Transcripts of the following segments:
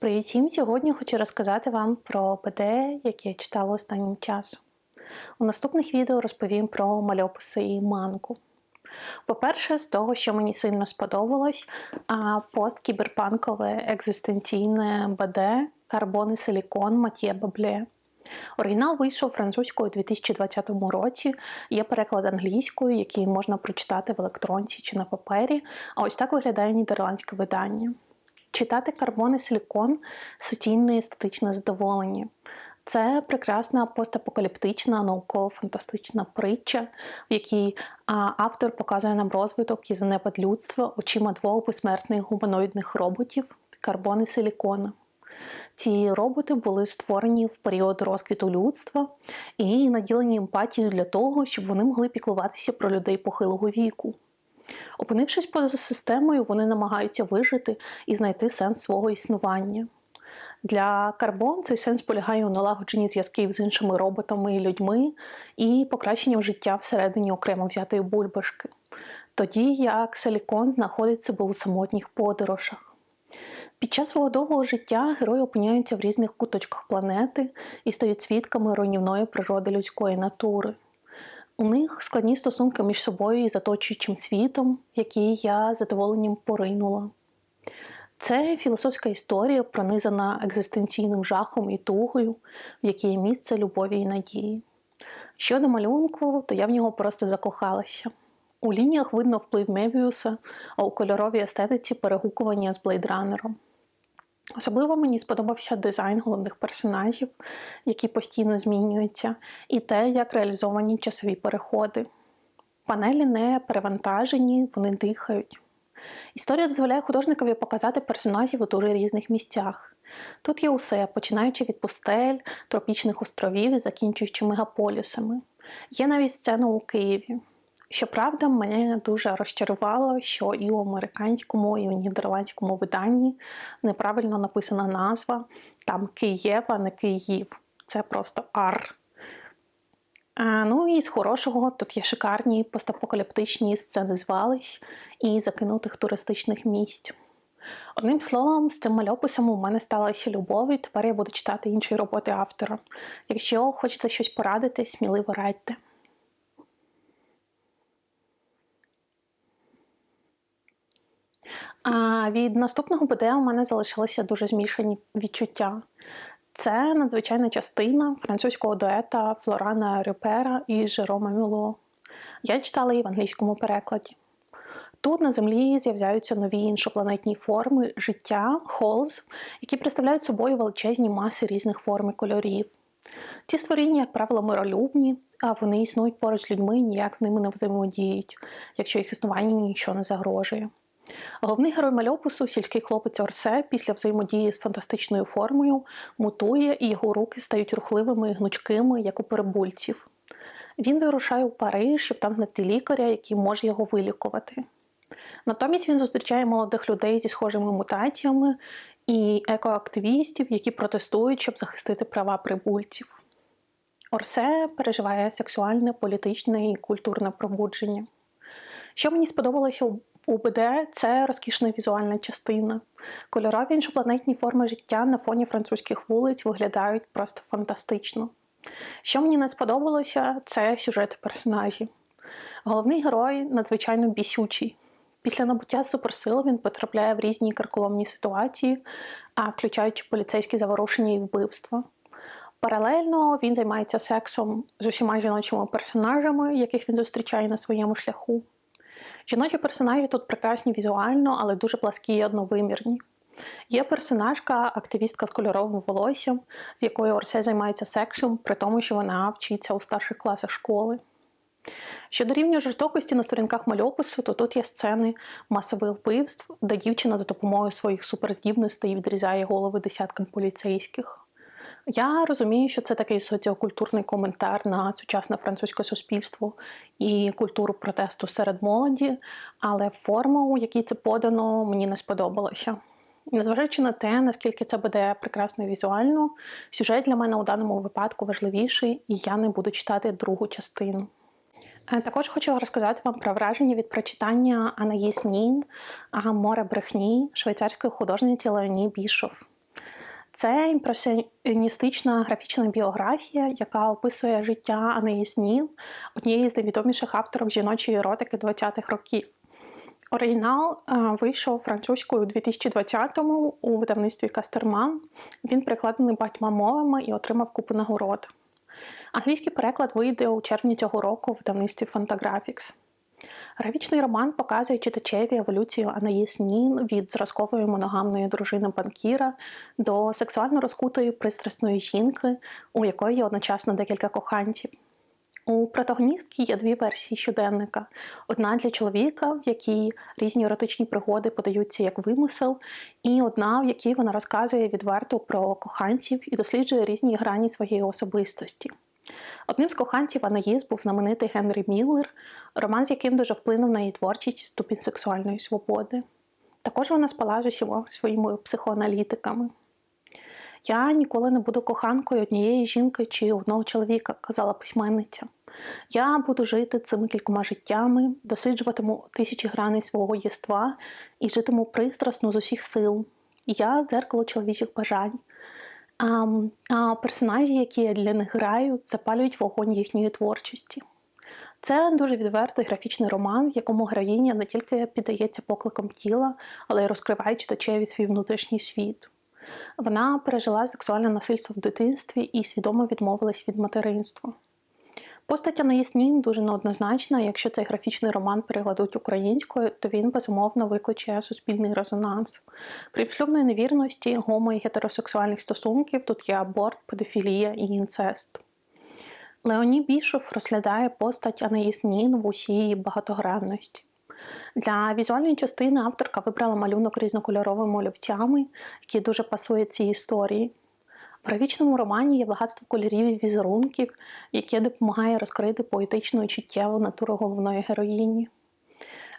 Привіт! Сьогодні хочу розказати вам про ПД, яке я читала останнім часом. У наступних відео розповім про мальописи і манку. По-перше, з того, що мені сильно сподобалось, посткіберпанкове екзистенційне БД Карбон і Силікон Матє Бабле. Оригінал вийшов французькою у 2020 році. Є переклад англійською, який можна прочитати в електронці чи на папері. А ось так виглядає нідерландське видання. Читати карбон і силікон суцільне естетичне задоволення. Це прекрасна постапокаліптична науково-фантастична притча, в якій автор показує нам розвиток і занепад людства очима двох безсмертних гуманоїдних роботів карбон і силікона. Ці роботи були створені в період розквіту людства і наділені емпатією для того, щоб вони могли піклуватися про людей похилого віку. Опинившись поза системою, вони намагаються вижити і знайти сенс свого існування. Для карбон цей сенс полягає у налагодженні зв'язків з іншими роботами і людьми і покращенням життя всередині окремо взятої бульбашки, тоді як силікон знаходить себе у самотніх подорожах. Під час свого довгого життя герої опиняються в різних куточках планети і стають свідками руйнівної природи людської натури. У них складні стосунки між собою і з оточуючим світом, який я задоволенням поринула. Це філософська історія, пронизана екзистенційним жахом і тугою, в якій місце любові і надії. Щодо малюнку, то я в нього просто закохалася. У лініях видно вплив Мебіуса, а у кольоровій естетиці перегукування з блейдранером. Особливо мені сподобався дизайн головних персонажів, які постійно змінюються, і те, як реалізовані часові переходи. Панелі не перевантажені, вони дихають. Історія дозволяє художникові показати персонажів у дуже різних місцях. Тут є усе, починаючи від пустель, тропічних островів і закінчуючи мегаполісами. Є навіть сцена у Києві. Щоправда, мене дуже розчарувало, що і у американському, і у нідерландському виданні неправильно написана назва там Києв, а не Київ. Це просто ар. А, ну і з хорошого тут є шикарні постапокаліптичні сцени звалищ і закинутих туристичних місць. Одним словом, з цим мальописом у мене сталася любов, і тепер я буду читати інші роботи автора. Якщо хочете щось порадити, сміливо радьте. А від наступного БД у мене залишилися дуже змішані відчуття. Це надзвичайна частина французького дуета Флорана Рюпера і Жерома Мюло. Я читала її в англійському перекладі. Тут на землі з'являються нові іншопланетні форми життя, холз, які представляють собою величезні маси різних форм і кольорів. Ці створіння, як правило, миролюбні, а вони існують поруч з людьми і ніяк з ними не взаємодіють, якщо їх існування нічого не загрожує. Головний герой мальопису, сільський хлопець Орсе, після взаємодії з фантастичною формою, мутує, і його руки стають рухливими і гнучкими, як у перебульців. Він вирушає у Париж, щоб там знайти лікаря, який може його вилікувати. Натомість він зустрічає молодих людей зі схожими мутаціями і екоактивістів, які протестують, щоб захистити права прибульців. Орсе переживає сексуальне, політичне і культурне пробудження. Що мені сподобалося у УБД це розкішна візуальна частина. Кольорові іншопланетні форми життя на фоні французьких вулиць виглядають просто фантастично. Що мені не сподобалося, це сюжети персонажів. Головний герой надзвичайно бісючий. Після набуття суперсил він потрапляє в різні карколомні ситуації, а включаючи поліцейські заворушення і вбивства. Паралельно він займається сексом з усіма жіночими персонажами, яких він зустрічає на своєму шляху. Жіночі персонажі тут прекрасні візуально, але дуже пласкі і одновимірні. Є персонажка, активістка з кольоровим волоссям, з якою Орсе займається сексом, при тому, що вона вчиться у старших класах школи. Щодо рівня жорстокості на сторінках мальопису, то тут є сцени масових вбивств, де дівчина за допомогою своїх суперздібностей відрізає голови десяткам поліцейських. Я розумію, що це такий соціокультурний коментар на сучасне французьке суспільство і культуру протесту серед молоді, але форма, у якій це подано, мені не сподобалася. Незважаючи на те, наскільки це буде прекрасно візуально, сюжет для мене у даному випадку важливіший, і я не буду читати другу частину. Е, також хочу розказати вам про враження від прочитання Анаїс Нін, Море брехні швейцарської художниці Леоні Бішов. Це імпресіоністична графічна біографія, яка описує життя Анеїс Нін, однієї з найвідоміших авторок жіночої еротики 20-х років. Оригінал е, вийшов французькою у 2020-му у видавництві Кастерман. Він перекладений багатьма мовами і отримав купу нагород. Англійський переклад вийде у червні цього року у видавництві Fantagraphics. Графічний роман показує читачеві еволюцію Анаїс Нін від зразкової моногамної дружини банкіра до сексуально розкутої пристрасної жінки, у якої є одночасно декілька коханців. У протагоністки є дві версії щоденника: одна для чоловіка, в якій різні еротичні пригоди подаються як вимисел, і одна, в якій вона розказує відверто про коханців і досліджує різні грані своєї особистості. Одним з коханців Анаїс був знаменитий Генрі Міллер, роман з яким дуже вплинув на її творчість ступінь сексуальної свободи. Також вона спала своїми психоаналітиками. Я ніколи не буду коханкою однієї жінки чи одного чоловіка, казала письменниця. Я буду жити цими кількома життями, досліджуватиму тисячі граней свого єства і житиму пристрасно з усіх сил. Я дзеркало чоловічих бажань. А, а персонажі, які я для них граю, запалюють вогонь їхньої творчості. Це дуже відвертий графічний роман, в якому героїня не тільки піддається покликам тіла, але й розкриває читачеві свій внутрішній світ. Вона пережила сексуальне насильство в дитинстві і свідомо відмовилась від материнства. Постать Анаїс дуже неоднозначна. Якщо цей графічний роман перекладуть українською, то він безумовно викличе суспільний резонанс. Крім шлюбної невірності, гомо і гетеросексуальних стосунків, тут є аборт, педофілія і інцест. Леоні Бішов розглядає постать Анаїс Нін в усій її багатогранності. Для візуальної частини авторка вибрала малюнок різнокольоровими олівцями, який дуже пасує цій історії. В графічному романі є багатство кольорів і візерунків, яке допомагає розкрити поетичну і чуттєву натуру головної героїні.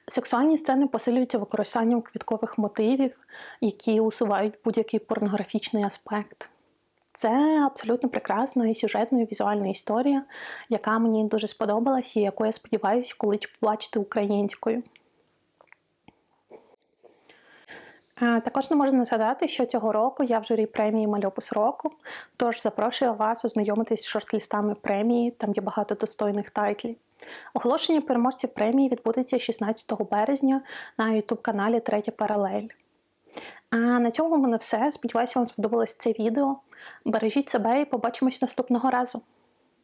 Сексуальні сцени посилюються використанням квіткових мотивів, які усувають будь-який порнографічний аспект. Це абсолютно прекрасна і сюжетна і візуальна історія, яка мені дуже сподобалась і яку я сподіваюся колись побачити українською. Також не можна не згадати, що цього року я в журі премії Мальопис року. Тож запрошую вас ознайомитись з шорт-лістами премії, там є багато достойних тайтлів. Оголошення переможців премії відбудеться 16 березня на youtube каналі Третя Паралель. А на цьому в мене все. Сподіваюся, вам сподобалось це відео. Бережіть себе і побачимось наступного разу.